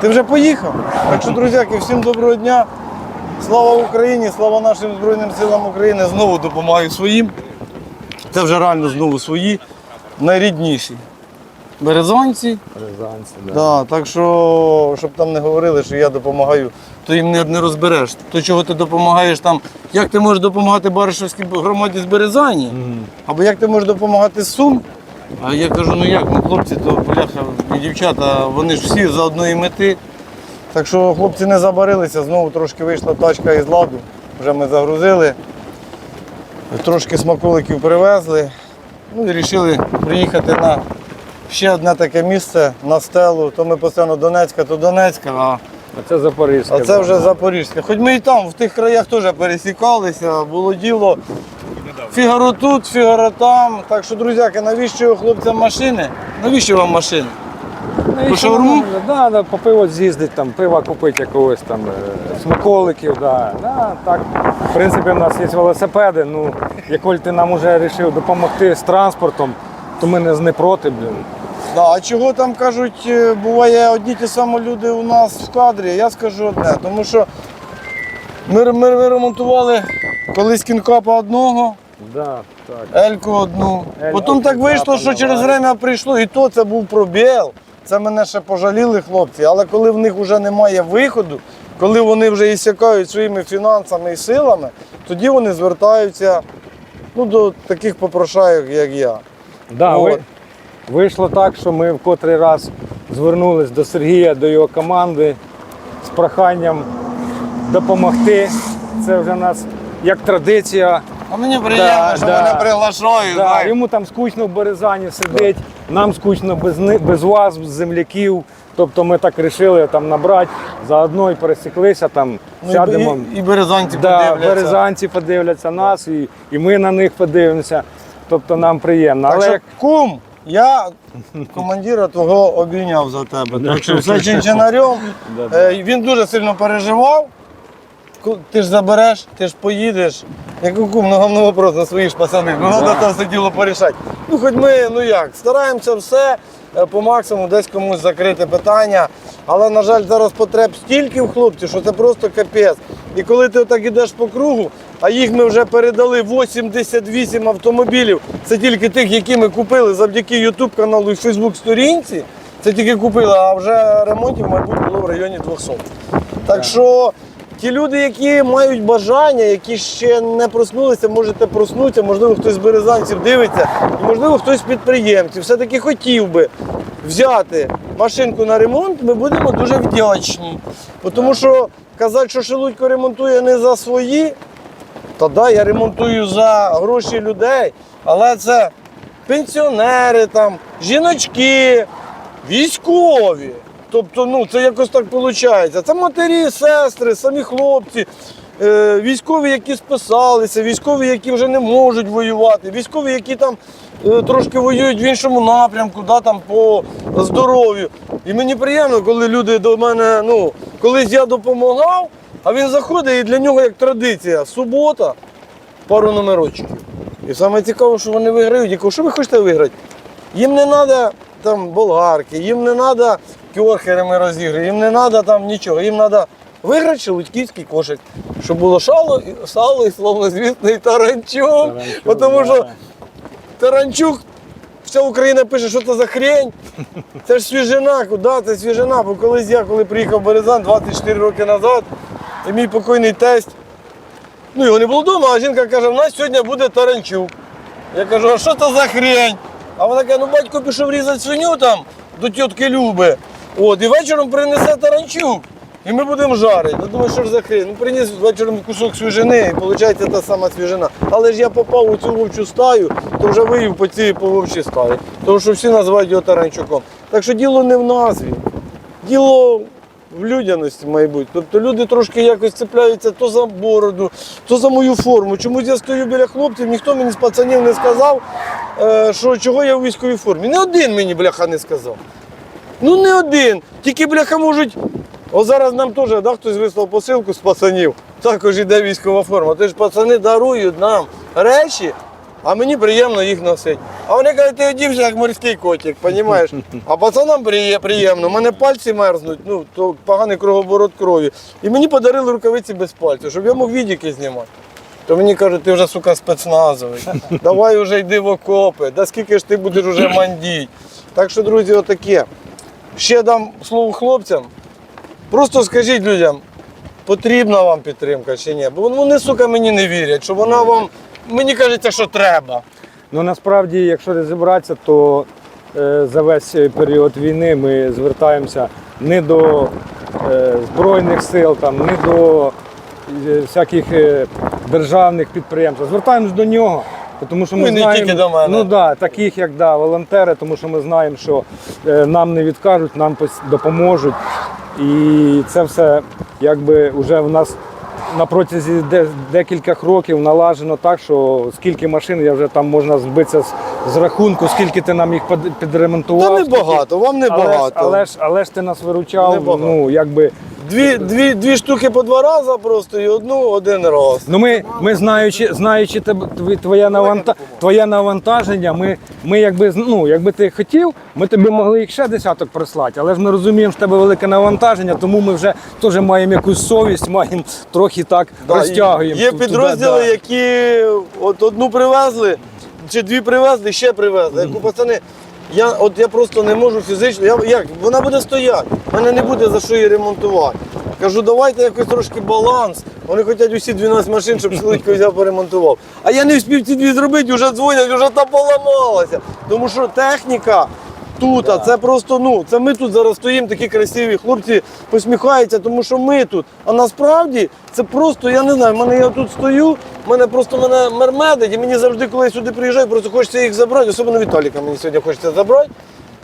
Ти вже поїхав? Так що, друзяки, всім доброго дня. Слава Україні, слава нашим Збройним силам України. Знову допомагаю своїм. Це вже реально знову свої, найрідніші. Березонці. Рязанці, да. Да, так що, щоб там не говорили, що я допомагаю, то їм не, не розбереш. То чого ти допомагаєш там, як ти можеш допомагати Баришівській громаді з Березані, або як ти можеш допомагати Сум. А я кажу, ну як, ну хлопці, то бляха і дівчата, вони ж всі за одної мети. Так що хлопці не забарилися, знову трошки вийшла тачка із ладу. Вже ми загрузили, трошки смаколиків привезли. Ну і вирішили приїхати на ще одне таке місце на стелу. То ми постійно Донецька, то Донецька, а, А це Запорізьке. а це вже Запорізьке. Хоч ми і там, в тих краях теж пересікалися, було діло. Фігаро тут, фігаро там. Так що, друзяки, навіщо хлопцям машини? Навіщо вам машини? Ну, по шаурму? нормально, Да, да, по пиво з'їздить, там, пива купити якогось там, е, смаколиків, да. Да, так. В принципі, у нас є велосипеди, ну, якщо ти нам вже вирішив допомогти з транспортом, то ми не, не проти, блін. Да, а чого там кажуть, е, буває одні ті самі люди у нас в кадрі, я скажу одне, тому що ми, ми, ми ремонтували колись кінкапа одного, Да, так. Ельку одну. Ельку, Потім так вийшло, що через время прийшло, і то це був пробіл. Це мене ще пожаліли хлопці. Але коли в них вже немає виходу, коли вони вже ісякають своїми фінансами і силами, тоді вони звертаються ну, до таких попрошайок, як я. Да, От. ви, вийшло так, що ми в котрий раз звернулись до Сергія, до його команди з проханням допомогти. Це вже у нас як традиція. Мені приємно, Да, що да. мене приглашають. Да, знаєш. йому там скучно в Березані сидить, нам скучно без, ни- без вас, земляків. Тобто ми так вирішили там набрати, заодно і пересіклися, там Ну, і- сядемо. І, і березанці Да, подивляться. березанці подивляться нас, і, і ми на них подивимося. Тобто нам приємно. Так Але що, як кум, я командира твого обійняв за тебе. Так що все чинчинарем. Е, Він дуже сильно переживав. Ти ж забереш, ти ж поїдеш. Я кажу, кум, ну вопрос на своїх ж пацанів. Ну, треба там все діло порішати. Ну, хоч ми, ну як, стараємося все е, по максимуму десь комусь закрити питання. Але, на жаль, зараз потреб стільки в хлопців, що це просто капець. І коли ти отак ідеш по кругу, а їх ми вже передали 88 автомобілів. Це тільки тих, які ми купили завдяки YouTube каналу і Facebook сторінці. Це тільки купили, а вже ремонтів, мабуть, було в районі 200. Так що ті люди, які мають бажання, які ще не проснулися, можете проснутися, можливо, хтось з березанців дивиться, і можливо, хтось з підприємців все-таки хотів би взяти машинку на ремонт, ми будемо дуже вдячні. Тому що казати, що Шелудько ремонтує не за свої, то да, я ремонтую за гроші людей, але це пенсіонери, там, жіночки, військові. Тобто, ну, це якось так виходить. Це матері, сестри, самі хлопці, е, військові, які списалися, військові, які вже не можуть воювати, військові, які там е, трошки воюють в іншому напрямку, да, там, по здоров'ю. І мені приємно, коли люди до мене, ну, колись я допомагав, а він заходить і для нього як традиція, субота, пару номерочків. І саме цікаво, що вони виграють. Я кажу, що ви хочете виграти? Їм не треба там болгарки, їм не треба кьорхерами розігри, їм не треба там нічого. Їм треба виграти шелудьківський кошик, щоб було шало, сало і славнозвісний таранчук. Бо Тому що таранчук, вся Україна пише, що це за хрень. Це ж свіжина, куди це свіжина? Бо колись я, коли приїхав в Березан 24 роки назад, і мій покойний тесть, ну його не було вдома, а жінка каже, у нас сьогодні буде таранчук. Я кажу, а що це за хрень? А вона каже, ну батько пішов різати свиню там до тітки Люби. От, і вечором принесе таранчук. І ми будемо жарити. Я думаю, що ж за хрень? Ну приніс вечором кусок свіжини, і виходить та сама свіжина. Але ж я попав у цю вовчу стаю, то вже виїв по цій по вовчій стаї. Тому що всі називають його таранчуком. Так що діло не в назві. Діло в людяності, мабуть. Тобто люди трошки якось цепляються то за бороду, то за мою форму. Чомусь я стою біля хлопців, ніхто мені з пацанів не сказав, е, що чого я у військовій формі. Не один мені бляха не сказав. Ну не один. Тільки бляха можуть. О зараз нам теж да, хтось вислав посилку з пацанів. Також іде військова форма. Тож пацани дарують нам речі, а мені приємно їх носити. А вони кажуть, ти одівся як морський котик, розумієш? А пацанам приємно, у мене пальці мерзнуть, ну, то поганий кругооборот крові. І мені подарили рукавиці без пальців, щоб я мог відіки знімати. То мені кажуть, ти вже сука спецназовий. Давай вже йди в окопи. Да скільки ж ти будеш вже мандіть. Так що, друзі, отаке. Ще дам слово хлопцям. Просто скажіть людям, потрібна вам підтримка чи ні. Бо вони, сука, мені не вірять, що вона вам. Мені кажеться, що треба. Ну насправді, якщо розібратися, то е, за весь період війни ми звертаємося не до е, Збройних сил, там, не до е, всяких е, державних підприємств. Звертаємось до нього. Тому що ми Ну, не знаємо, тільки до мене. Ну, да, таких як да, волонтери, тому що ми знаємо, що е, нам не відкажуть, нам допоможуть. І це все якби вже в нас на протязі де- декількох років налажено так, що скільки машин я вже там можна збитися з, з рахунку, скільки ти нам їх під- підремонтував. Та скільки- небагато, вам Але ж, небагато. але, ж, але ж ти нас виручав, ну якби. Дві, дві, дві штуки по два рази просто і одну один раз. Ну ми, ми знаючи, знаючи тебе, твоє, наванта, твоє навантаження, ми, ми якби, ну, якби ти хотів, ми тобі могли їх ще десяток прислати, але ж ми розуміємо, що в тебе велике навантаження, тому ми вже теж маємо якусь совість, маємо трохи так Да, розтягуємо. Є туди, підрозділи, да. які от одну привезли, чи дві привезли, ще привезли. Яку пацани, я, от я просто не можу фізично. Я, як? Вона буде стояти, мене не буде за що її ремонтувати. Кажу, давайте якось трошки баланс. Вони хочуть усі 12 машин, щоб швидко взяв поремонтував. А я не встиг ці дві зробити, вже дзвонять, вже та поламалася. Тому що техніка тут, а це просто, ну, це ми тут зараз стоїмо, такі красиві хлопці посміхаються, тому що ми тут. А насправді це просто, я не знаю, в мене я тут стою, мене просто мене мермедить, і мені завжди, коли я сюди приїжджаю, просто хочеться їх забрати, особливо Віталіка мені сьогодні хочеться забрати.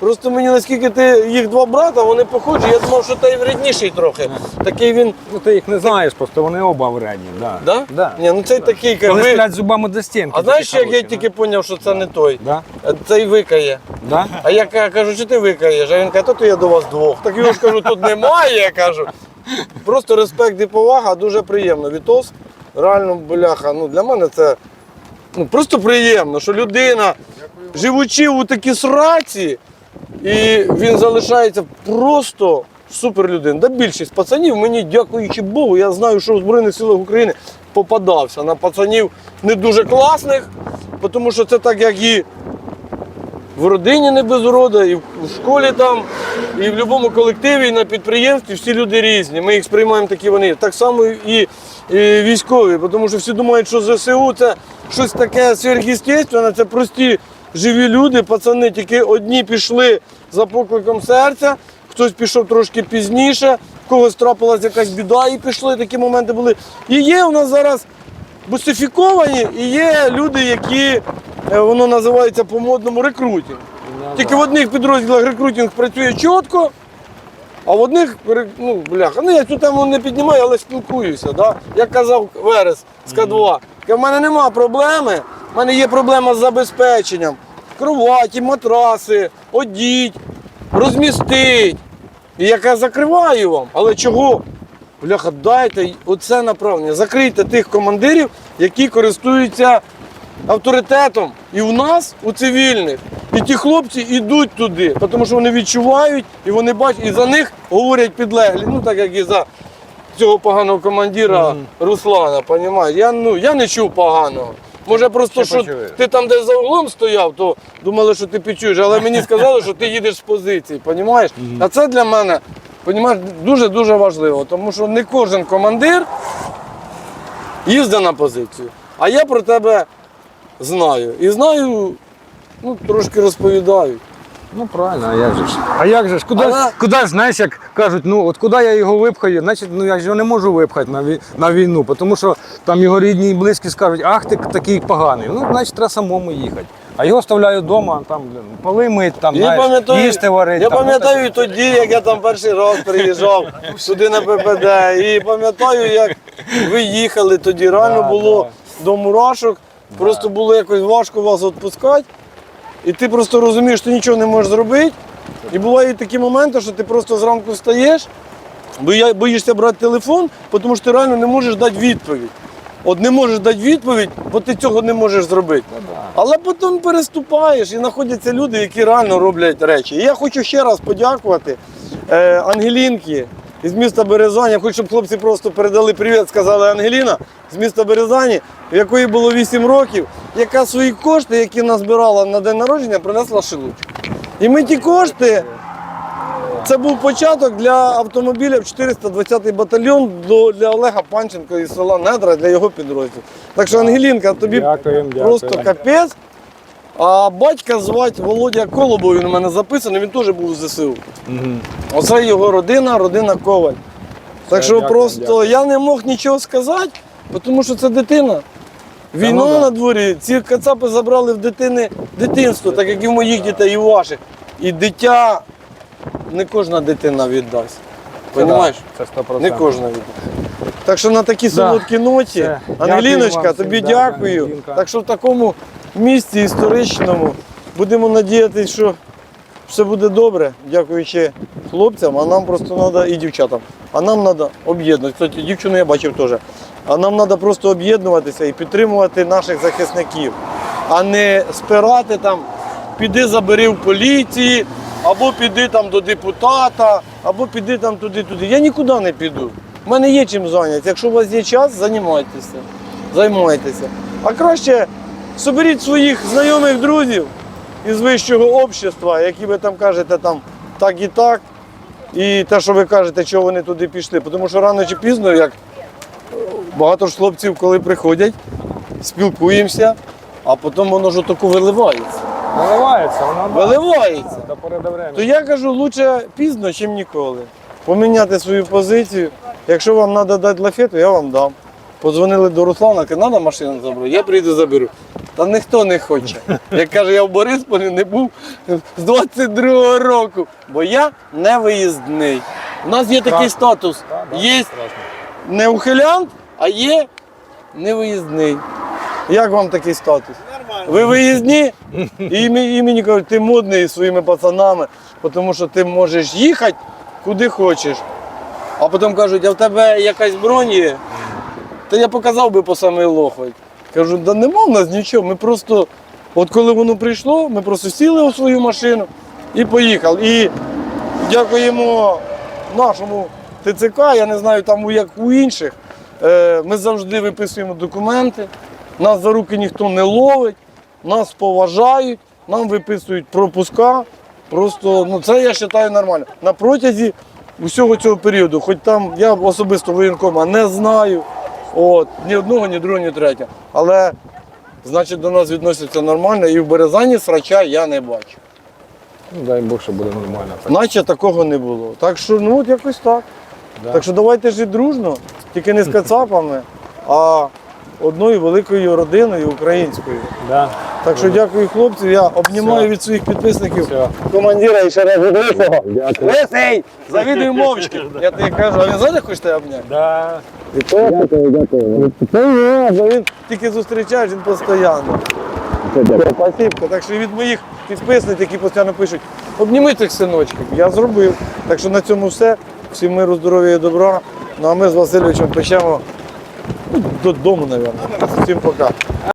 Просто мені наскільки ти їх два брата, вони похожі, я думав, що той вредніший трохи. Такий він. Ну ти їх не знаєш, просто вони оба вредні. Да. Да? Да. Ні, ну цей такий ви- сплять зубами до стінки. А знаєш, як я хороші, тільки зрозумів, що це не той? Да? Цей викає. Да? А я ка- кажу, чи ти викаєш? А він каже, то, то я до вас двох. Так його ж кажу, тут немає, я кажу. Просто респект і повага, дуже приємно. Вітос, реально, бляха, ну для мене це ну, просто приємно, що людина, живучи у такій сраці, і він залишається просто супер людина. Да більшість пацанів мені, дякуючи Богу, я знаю, що в Збройних силах України попадався на пацанів не дуже класних, тому що це так, як і в родині не без урода, і в школі там, і в будь-якому колективі, і на підприємстві всі люди різні. Ми їх сприймаємо такі вони. Так само і, і військові, тому що всі думають, що ЗСУ це щось таке сверхъестественне, це прості живі люди, пацани тільки одні пішли за покликом серця, хтось пішов трошки пізніше, в когось трапилась якась біда і пішли, такі моменти були. І є у нас зараз бусифіковані, і є люди, які е, воно називається по-модному рекрутинг. Тільки в одних підрозділах рекрутинг працює чітко, а в одних, ну, бляха, ну я цю тему не піднімаю, але спілкуюся. Да? Як казав Верес з К2, в мене нема проблеми, в мене є проблема з забезпеченням. Кроваті, матраси, одіть, розмістить. І яка закриваю вам. Але чого? Бляха, дайте оце направлення. Закрийте тих командирів, які користуються авторитетом і в нас, у цивільних. І ті хлопці йдуть туди, тому що вони відчувають і вони бачать, і за них говорять підлеглі. Ну так як і за цього поганого командира Руслана, понімаєш? Я, ну, я не чув поганого. Може просто, що почуєш. ти там десь за углом стояв, то думали, що ти підчуєш, але мені сказали, що ти їдеш з позиції, понімаєш? А це для мене понімаєш, дуже-дуже важливо, тому що не кожен командир їздить на позицію. А я про тебе знаю. І знаю, ну, трошки розповідаю. Ну правильно, а як же ж? А як же ж? Куди, Але- куди ж, знаєш, як кажуть, ну от куди я його випхаю, значить, ну я ж його не можу випхати на, на війну, тому що там його рідні і близькі скажуть, ах ти такий поганий. Ну, значить, треба самому їхати. А його оставляю вдома, там поли мить, там, знаєш, пам'ятаю, їсти варить. я там, ну, пам'ятаю тоді, як я там перший раз приїжджав сюди на ППД. І пам'ятаю, як ви їхали тоді. Реально Да, було до мурашок. Просто було якось важко вас відпускати. І ти просто розумієш, що ти нічого не можеш зробити. І бувають такі моменти, що ти просто зранку встаєш, боїшся брати телефон, тому що ти реально не можеш дати відповідь. от не можеш дати відповідь, бо ти цього не можеш зробити. Але потім переступаєш і знаходяться люди, які реально роблять речі. І я хочу ще раз подякувати е, Ангелінки із міста Березані. Я хочу, щоб хлопці просто передали привіт, сказали Ангеліна з міста Березані, в якої було 8 років, яка свої кошти, які назбирала на день народження, принесла шилучку. І ми ті кошти. Це був початок для автомобіля 420-й батальйон для Олега Панченко із села Недра для його підрозділу. Так що, Ангелінка, тобі Дякуємо, просто дякуємо. капець. А батька звати Володя Колобов, він у мене записаний, він теж був в ЗСУ. Мгм. Оце його родина, родина Коваль. Так що дякую, просто дякую. я не мог нічого сказати, тому що це дитина. Війна ну да. на дворі, ці кацапи забрали в дитини дитинство, так як і в моїх дітей, і в ваших. І дитя не кожна дитина віддасть. Понімаєш? Це 100%. Не кожна віддасть. Так що на такій солодкій ноті, Все. Дякую Ангеліночка, вам тобі всім, да, дякую. Ангелінка. Так що в такому місці історичному будемо надіятися, що все буде добре, дякуючи хлопцям, а нам просто треба і дівчатам. А нам треба. Кстати, дівчину я бачив теж. А нам треба просто об'єднуватися і підтримувати наших захисників, а не спирати там, піди забери в поліції, або піди там до депутата, або піди там туди-туди. Я нікуди не піду. У мене є чим зайнятися. Якщо у вас є час, займайтеся. Займайтеся. А краще соберіть своїх знайомих друзів із вищого общества, які ви там кажете там так і так. І те, що ви кажете, чого вони туди пішли. Тому що рано чи пізно, як багато ж хлопців, коли приходять, спілкуємося, а потім воно ж таку виливається. Виливається, воно да. Виливається. До пори до времени. То я кажу, лучше пізно, ніж ніколи. Поміняти свою позицію. Якщо вам треба дати лафету, я вам дам. Подзвонили до Руслана, каже, треба машину забрати, я прийду заберу. Та ніхто не хоче. Як каже, я в Борисполі не був з 22-го року, бо я не виїзний. У нас є такий статус. Є не ухилянт, а є невиїзний. Як вам такий статус? Нормально. Ви виїзні? І мені, кажуть, ти модний зі своїми пацанами, тому що ти можеш їхати куди хочеш. А потім кажуть, а в тебе якась бронь є? Та я показав би по самий лохоть. Кажу, да нема в нас нічого. Ми просто, от коли воно прийшло, ми просто сіли у свою машину і поїхали. І дякуємо нашому ТЦК, я не знаю, там як у інших. Е, Ми завжди виписуємо документи, нас за руки ніхто не ловить, нас поважають, нам виписують пропуска. Просто ну, це я вважаю нормально. На протязі усього цього періоду, хоч там я особисто воєнкома не знаю, от, ні одного, ні другого, ні третього. Але значить до нас відносяться нормально і в Березані срача я не бачу. Ну, дай Бог, що буде нормально. Так. Наче такого не було. Так що ну от якось так. Да. Так що давайте жити дружно, тільки не з кацапами, а одною великою родиною українською. Да. Так що дякую хлопців. Я обнімаю Все. від своїх підписників Все. командира і ще раз від лисого. Лисий! Завідуй мовчки. Я тобі кажу, а він знаєте, хоче тебе обняти? Да. Дякую, дякую. Він тільки зустрічаєш, він постійно. Спасибо. Так що від моїх підписників, які постійно пишуть, обніми цих синочків. Я зробив. Так що на цьому все. Всім миру, здоров'я і добра. Ну а ми з Васильовичем печемо ну, додому, мабуть. Всім пока.